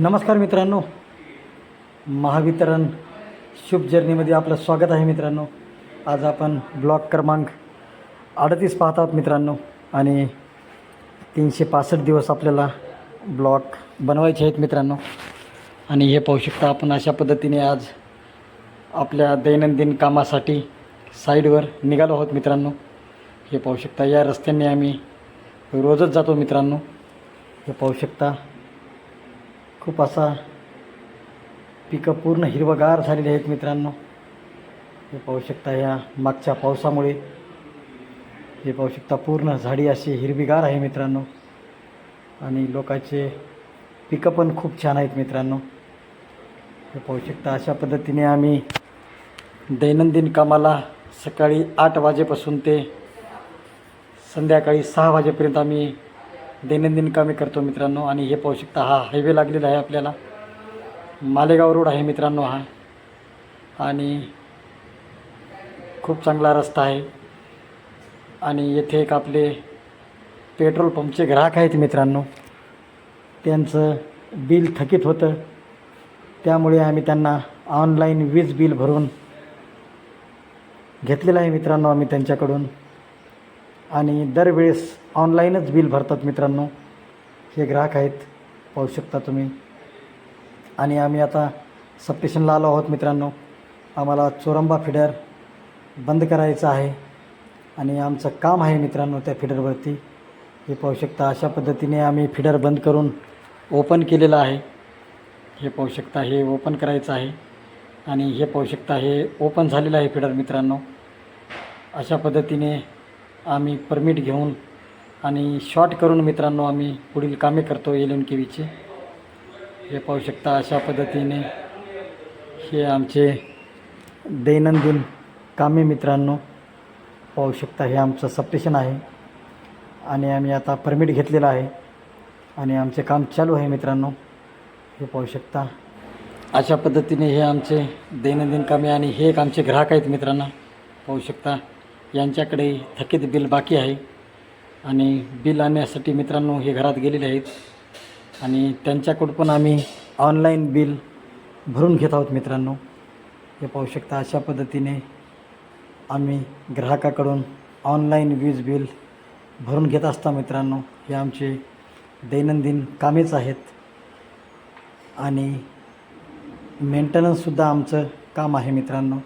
नमस्कार मित्रांनो. महावितरण शुभ जर्नीमध्ये आपलं स्वागत आहे मित्रांनो. आज आपण ब्लॉक क्रमांक अडतीस पाहत आहोत मित्रांनो आणि तीनशे पासष्ट दिवस आपल्याला ब्लॉक बनवायचे आहेत मित्रांनो. आणि हे पाहू शकता आपण अशा पद्धतीने आज आपल्या दैनंदिन कामासाठी साईडवर निघालो आहोत मित्रांनो. हे पाहू शकता या रस्त्याने आम्ही रोजच जातो मित्रांनो. हे पाहू शकता खूप असा पिकं पूर्ण हिरवगार झालेली आहेत मित्रांनो. हे पाहू शकता ह्या मागच्या पावसामुळे. हे पाहू शकता पूर्ण झाडी अशी हिरवीगार आहे मित्रांनो. आणि लोकांचे पिकं पण खूप छान आहेत मित्रांनो. हे पाहू शकता अशा पद्धतीने आम्ही दैनंदिन कामाला सकाळी आठ वाजेपासून ते संध्याकाळी सहा वाजेपर्यंत आम्ही दैनंदिन कामे करतो मित्रांनो आणि हे पाहू शकता हा हायवे लागलेला आहे आपल्याला. मालेगाव रोड आहे मित्रांनो हा. आणि खूप चांगला रस्ता आहे. आणि येथे एक आपले पेट्रोल पंपचे ग्राहक आहेत मित्रांनो. त्यांचं बिल थकीत होतं. त्यामुळे आम्ही त्यांना ऑनलाईन वीज बिल भरून घेतलेलं आहे मित्रांनो आम्ही त्यांच्याकडून. आणि दरवेळेस ऑनलाईनच बिल भरतात मित्रांनो. हे ग्राहक आहेत पाहू शकता तुम्ही. आणि आम्ही आता सबस्टेशनला आलो आहोत मित्रांनो. आम्हाला चोरंबा फिडर बंद करायचं आहे. आणि आमचं काम आहे मित्रांनो त्या फिडरवरती हे पाहू शकता अशा पद्धतीने आम्ही फिडर बंद करून ओपन केलेलं आहे. हे पाहू शकता हे ओपन करायचं आहे. आणि हे पाहू शकता हे ओपन झालेलं आहे फिडर मित्रांनो. अशा पद्धतीने आम्ही परमिट घेऊन आणि शॉर्ट करून मित्रांनो आम्ही पुढील कामे करतो एल एन के व्हीचे हे पाहू शकता अशा पद्धतीने हे आमचे दैनंदिन कामे मित्रांनो पाहू शकता. हे आमचं सप्टेशन आहे आणि आम्ही आता परमिट घेतलेलं आहे आणि आमचे काम चालू आहे मित्रांनो. हे पाहू शकता. अशा पद्धतीने हे आमचे दैनंदिन कामे आणि हे एक आमचे ग्राहक आहेत मित्रांनो. पाहू शकता. यांच्याकडे थकीत बिल बाकी आहे. आणि बिल आणण्यासाठी मित्रांनो हे घरात गेलेले आहेत. आणि त्यांच्याकडून पण आम्ही ऑनलाईन बिल भरून घेत आहोत मित्रांनो. हे पाहू शकता अशा पद्धतीने आम्ही ग्राहकाकडून ऑनलाईन वीज बिल भरून घेत असता मित्रांनो हे आमचे दैनंदिन कामेच आहेत. आणि मेंटेनन्ससुद्धा आमचं काम आहे मित्रांनो.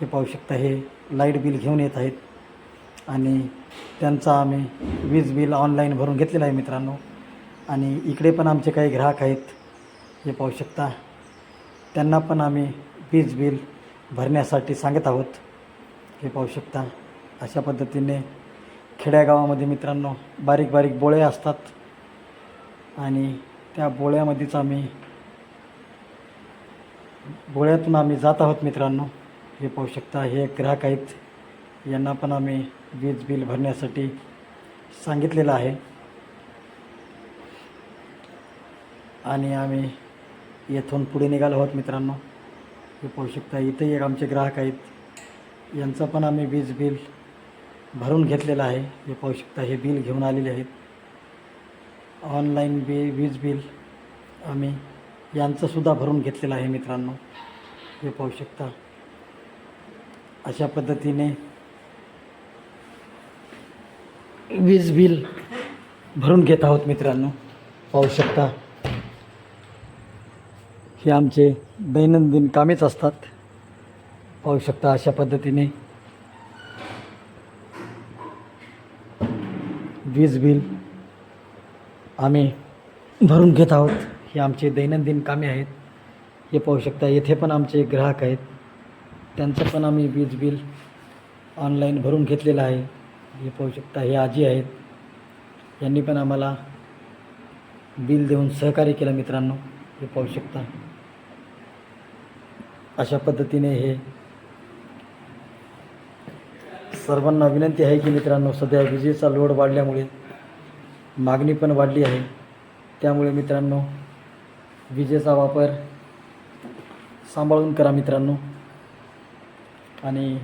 हे पाहू शकता हे लाइट बिल घेऊन येत आहेत. आणि त्यांचा आम्ही वीज बिल ऑनलाईन भरून घेतलेलं आहे मित्रांनो. आणि इकडे पण आमचे काही ग्राहक आहेत हे पाहू शकता. त्यांना पण आम्ही वीज बिल भरण्यासाठी सांगत आहोत हे पाहू शकता. अशा पद्धतीने खेड्यागावामध्ये मित्रांनो बारीक बारीक बोळे असतात. आणि त्या बोळ्यामध्येच आम्ही बोळ्यातून आम्ही जात आहोत मित्रांनो. हे पाहू शकता हे एक ग्राहक आहेत. यांना पण आम्ही वीज बिल भरण्यासाठी सांगितलेलं आहे. आणि आम्ही येथून पुढे निघालो आहोत मित्रांनो. हे पाहू शकता इथंही एक आमचे ग्राहक आहेत. यांचं पण आम्ही वीज बिल भरून घेतलेलं आहे. हे पाहू शकता हे बिल घेऊन आलेले आहेत. ऑनलाईन बी वीज बिल आम्ही यांचंसुद्धा भरून घेतलेलं आहे मित्रांनो. हे पाहू शकता अशा पद्धतीने वीज बिल भरून घेत आहोत मित्रांनो. पाहू शकता. हे आमचे दैनंदिन कामेच असतात. पाहू शकता अशा पद्धतीने वीज बिल आम्ही भरून घेत आहोत. हे आमचे दैनंदिन कामे आहेत. हे पाहू शकता येथे पण आमचे ग्राहक आहेत. त्यांचं पण आम्ही वीज बिल ऑनलाईन भरून घेतलेलं आहे. हे पाहू शकता हे आजी आहेत यांनी पण आम्हाला बिल देऊन सहकार्य केलं मित्रांनो हे पाहू शकता अशा पद्धतीने हे सर्वांना विनंती आहे की मित्रांनो सध्या विजेचा लोड वाढल्यामुळे मागणी पण वाढली आहे. त्यामुळे मित्रांनो विजेचा वापर सांभाळून करा मित्रांनो. आणि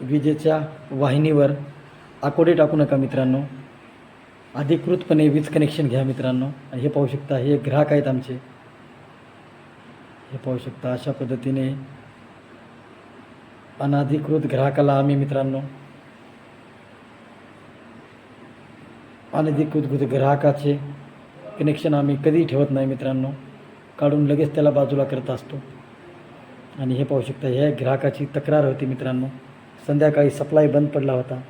विजेच्या वाहिनीवर आकोडे टाकू नका मित्रांनो. अधिकृतपणे वीज कनेक्शन घ्या मित्रांनो. आणि हे पाहू शकता हे ग्राहक आहेत आमचे. हे पाहू शकता अशा पद्धतीने अनाधिकृत ग्राहकाला आम्ही मित्रांनो अनधिकृत ग्राहकाचे कनेक्शन आम्ही कधीही ठेवत नाही मित्रांनो. काढून लगेच त्याला बाजूला करत असतो. आणि हे पाहू शकता ह्या ग्राहकाची तक्रार होती मित्रांनो. संध्याकाळी सप्लाय बंद पडला होता.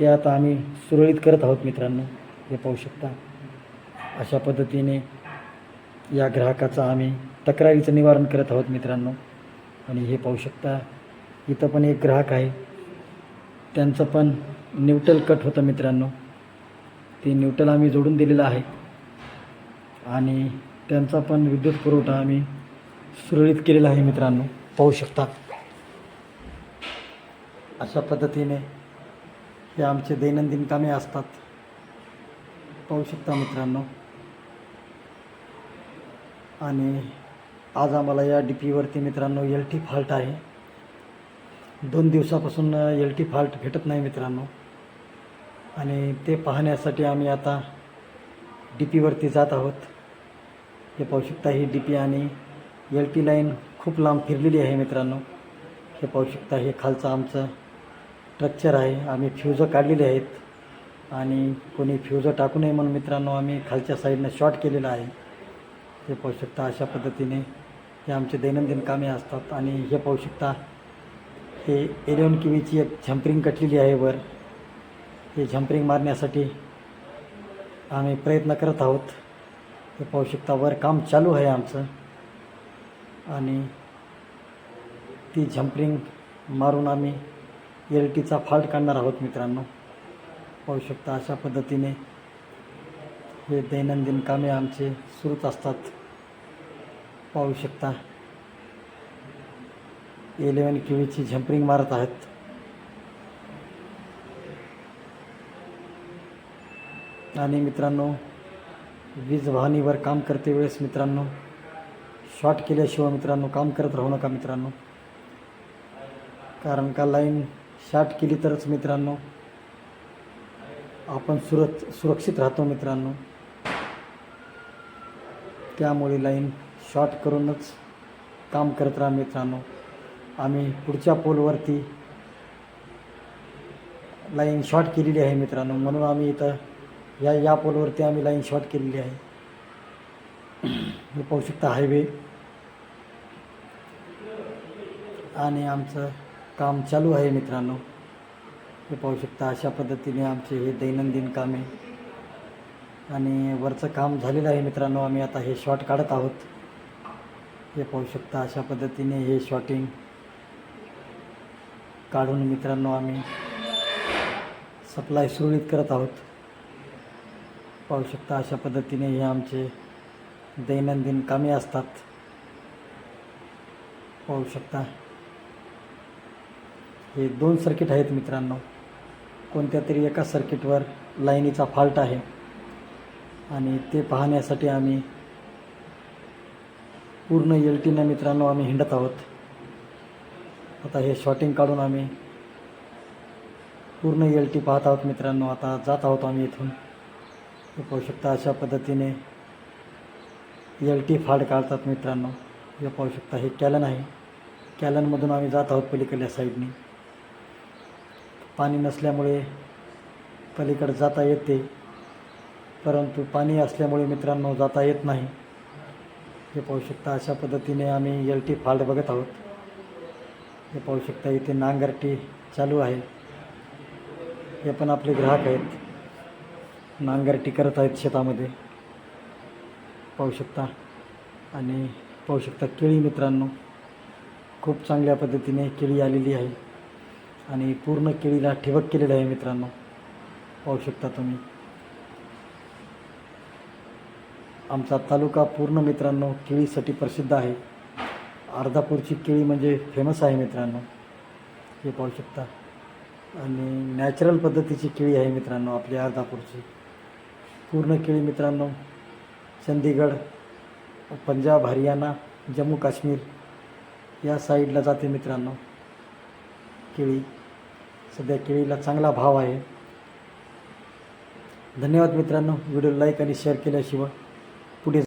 ते आता आम्ही सुरळीत करत आहोत मित्रांनो हे पाहू शकता. अशा पद्धतीने या ग्राहकाचं आम्ही तक्रारीचं निवारण करत आहोत मित्रांनो. आणि हे पाहू शकता इथं पण एक ग्राहक आहे. त्यांचं पण न्यूट्रल कट होतं मित्रांनो. ते न्यूट्रल आम्ही जोडून दिलेलं आहे. आणि त्यांचा पण विद्युत पुरवठा आम्ही सुरळीत केलेला आहे मित्रांनो. पाहू शकता. अशा पद्धतीने हे आमचे दैनंदिन कामे असतात. पाहू शकता मित्रांनो. आणि आज आम्हाला या डी पीवरती मित्रांनो एल टी फॉल्ट आहे. दोन दिवसापासून एल टी फॉल्ट भेटत नाही मित्रांनो. आणि ते पाहण्यासाठी आम्ही आता डी पीवरती जात आहोत. हे पाहू शकता ही डी पी आणि एल टी लाईन खूप लांब फिरलेली आहे मित्रांनो. हे पाहू शकता हे खालचं आमचं स्ट्रक्चर आहे. आम्ही फ्युजं काढलेले आहेत. आणि कोणी फ्युजं टाकू नये म्हणून मित्रांनो आम्ही खालच्या साईडनं शॉर्ट केलेलं आहे. हे पाहू शकता अशा पद्धतीने हे आमचे दैनंदिन कामे असतात. आणि हे पाहू शकता हे एलेवन किवीची एक झंपरिंग कटलेली आहे वर. हे झंपरिंग मारण्यासाठी आम्ही प्रयत्न करत आहोत. हे पाहू शकता वर काम चालू आहे आमचं. आणि ती झंपरिंग मारून आम्ही एल टीचा फॉल्ट काढणार आहोत मित्रांनो. पाहू शकता अशा पद्धतीने हे दैनंदिन कामे आमचे सुरूच असतात. पाहू शकता इलेवन किवीची झंपरिंग मारत आहेत. आणि मित्रांनो वीज वाहनीवर काम करते वेळेस मित्रांनो शॉर्ट केल्याशिवाय मित्रांनो काम करत राहू नका मित्रांनो. कारण का लाईन शॉर्ट केली तरच मित्रांनो आपण सुरत सुरक्षित राहतो मित्रांनो. त्यामुळे लाईन शॉर्ट करूनच काम करत राहा मित्रांनो. आम्ही पुढच्या पोलवरती लाईन शॉर्ट केलेली आहे मित्रांनो. म्हणून आम्ही इथं या या पोलवरती आम्ही लाईन शॉर्ट केलेली आहे. हे पाहू शकता हायवे. आणि आमचं काम चालू आहे मित्रांनो. हे पाहू शकता अशा पद्धतीने आमचे हे दैनंदिन कामे. आणि वरचं काम झालेलं आहे मित्रांनो आम्ही आता हे शॉट काढत आहोत. हे पाहू शकता अशा पद्धतीने हे शॉटिंग काढून मित्रांनो आम्ही सप्लाय सुरळीत करत आहोत. पाहू शकता अशा पद्धतीने हे आमचे दैनंदिन कामे असतात. पाहू शकता. हे दोन सर्किट आहेत मित्रांनो. कोणत्या तरी एका सर्किटवर लाईनीचा फॉल्ट आहे. आणि ते पाहण्यासाठी आम्ही पूर्ण एल टीनं मित्रांनो आम्ही हिंडत आहोत. आता हे शॉटिंग काढून आम्ही पूर्ण एल टी पाहत आहोत मित्रांनो. आता जात आहोत आम्ही इथून. हे पाहू शकता अशा पद्धतीने एल टी फाड काढतात मित्रांनो. हे पाहू शकता हे कॅलन आहे. कॅलनमधून आम्ही जात आहोत पलीकडल्या साईडने पाणी नसल्यामुळे पलीकडे जाता येते परंतु पाणी असल्यामुळे मित्रांनो जाता येत नाही. हे पाहू शकता अशा पद्धतीने आम्ही एल टी फाल्ट बघत आहोत. हे पाहू शकता इथे नांगरटी चालू आहे. हे पण आपले ग्राहक आहेत. नांगरटी करत आहेत शेतामध्ये. पाहू शकता. आणि पाहू शकता केळी मित्रांनो खूप चांगल्या पद्धतीने केळी आलेली आहे. आणि पूर्ण केळीला ठिबक केलेलं आहे मित्रांनो. पाहू शकता तुम्ही. आमचा तालुका पूर्ण मित्रांनो केळीसाठी प्रसिद्ध आहे. अर्धापूरची केळी म्हणजे फेमस आहे मित्रांनो. हे पाहू शकता. आणि नॅचरल पद्धतीची केळी आहे मित्रांनो आपली अर्धापूरची. पूर्ण केळी मित्रांनो चंदीगड पंजाब हरियाणा जम्मू काश्मीर या साईडला जाते मित्रांनो केळी. सध्या केळीला चांगला भाव आहे. धन्यवाद मित्रांनो. व्हिडिओ लाईक आणि शेअर केल्याशिवाय.